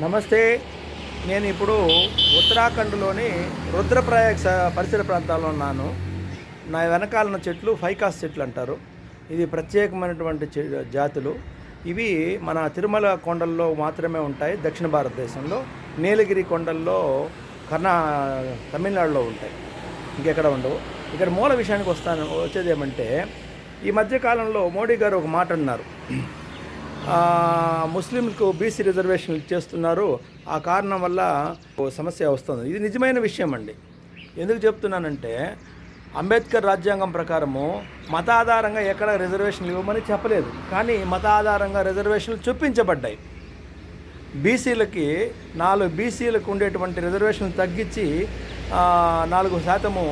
నమస్తే. నేను ఇప్పుడు ఉత్తరాఖండ్లోని రుద్రప్రయాగ్ పరిసర ప్రాంతాల్లో ఉన్నాను. నా వెనకాలన్న చెట్లు ఫైకాస్ చెట్లు అంటారు. ఇది ప్రత్యేకమైనటువంటి చె- జాతులు. ఇవి మన తిరుమల కొండల్లో మాత్రమే ఉంటాయి. దక్షిణ భారతదేశంలో నీలగిరి కొండల్లో కర్ణా తమిళనాడులో ఉంటాయి. ఇంకెక్కడ ఉండవు. ఇక్కడ మూల విషయానికి వస్తాను వచ్చేది ఏమంటే ఈ మధ్యకాలంలో మోడీ గారు ఒక మాట అన్నారు. ముస్లింలకు బీసీ రిజర్వేషన్లు చేస్తున్నారు ఆ కారణం వల్ల ఓ సమస్య వస్తుంది. ఇది నిజమైన విషయం అండి. ఎందుకు చెప్తున్నానంటే అంబేద్కర్ రాజ్యాంగం ప్రకారము మత ఆధారంగా ఎక్కడ రిజర్వేషన్లు ఇవ్వమని చెప్పలేదు. కానీ మత ఆధారంగా రిజర్వేషన్లు చూపించబడ్డాయి బీసీలకి నాలుగు బీసీలకు ఉండేటువంటి రిజర్వేషన్లు తగ్గించి నాలుగు శాతము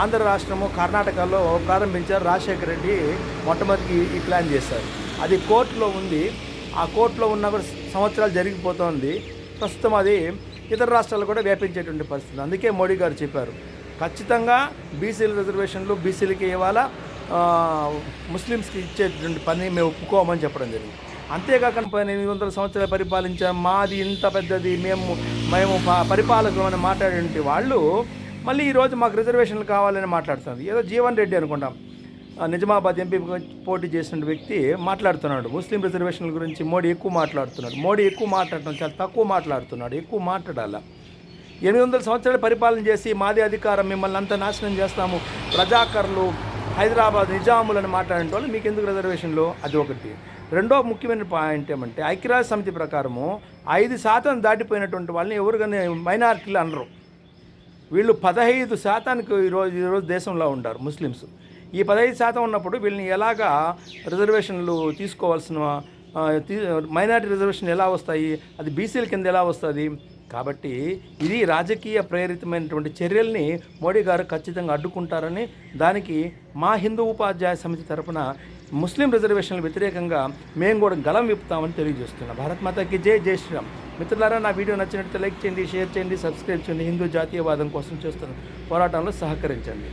ఆంధ్ర రాష్ట్రము కర్ణాటకలో ప్రారంభించారు రాజశేఖర రెడ్డి మొట్టమొదటి ఈ ప్లాన్ చేశారు. అది కోర్టులో ఉంది. ఆ కోర్టులో ఉన్న కూడా సంవత్సరాలు జరిగిపోతోంది. ప్రస్తుతం అది ఇతర రాష్ట్రాలు కూడా వ్యాపించేటువంటి పరిస్థితి. అందుకే మోడీ గారు చెప్పారు. ఖచ్చితంగా బీసీల రిజర్వేషన్లు బీసీలకి ఇవాళ ముస్లిమ్స్కి ఇచ్చేటువంటి పని మేము ఒప్పుకోమని చెప్పడం జరిగింది. అంతేకాక పైన ఎనిమిది వందల సంవత్సరాలు పరిపాలించాం. మాది ఇంత పెద్దది మేము మేము పరిపాలకులు అని మాట్లాడే వాళ్ళు మళ్ళీ ఈరోజు మాకు రిజర్వేషన్లు కావాలని మాట్లాడుతుంది ఏదో జీవన్ రెడ్డి అనుకుంటాం. నిజామాబాద్ ఎంపీ పోటీ చేసిన వ్యక్తి మాట్లాడుతున్నాడు. ముస్లిం రిజర్వేషన్ల గురించి మోడీ ఎక్కువ మాట్లాడుతున్నాడు. మోడీ ఎక్కువ మాట్లాడటం చాలా తక్కువ మాట్లాడుతున్నాడు. ఎక్కువ మాట్లాడాల? ఎనిమిది వందల సంవత్సరాలు పరిపాలన చేసి మాది అధికారం మిమ్మల్ని అంతా నాశనం చేస్తాము. ప్రజాకర్లు హైదరాబాద్ నిజాములని మాట్లాడే వాళ్ళు మీకు ఎందుకు రిజర్వేషన్లో? అది ఒకటి. రెండో ముఖ్యమైన పాయింట్ ఏమంటే ఐక్యరాజ్య సమితి ప్రకారము ఐదు శాతం దాటిపోయినటువంటి వాళ్ళని ఎవరికైనా మైనారిటీలు అనరు. వీళ్ళు పదహైదు శాతానికి ఈరోజు ఈరోజు దేశంలో ఉంటారు ముస్లిమ్స్. ఈ పదహైదు శాతం ఉన్నప్పుడు వీళ్ళని ఎలాగా రిజర్వేషన్లు తీసుకోవాల్సిన మైనారిటీ రిజర్వేషన్ ఎలా వస్తాయి అది బీసీల కింద ఎలా వస్తుంది? కాబట్టి ఇది రాజకీయ ప్రేరితమైనటువంటి చర్యల్ని మోడీ గారు ఖచ్చితంగా అడ్డుకుంటారని దానికి మా హిందూ ఉపాధ్యాయ సమితి తరపున ముస్లిం రిజర్వేషన్ల వ్యతిరేకంగా మేము కూడా గలం విప్పుతామని తెలియజేస్తున్నాం. భారత్ మాతకి జై జై శ్రీరామ్. మిత్రులారా నా వీడియో నచ్చినట్లయితే లైక్ చేయండి షేర్ చేయండి సబ్స్క్రైబ్ చేయండి. హిందూ జాతీయవాదం కోసం చేస్తున్న పోరాటంలో సహకరించండి.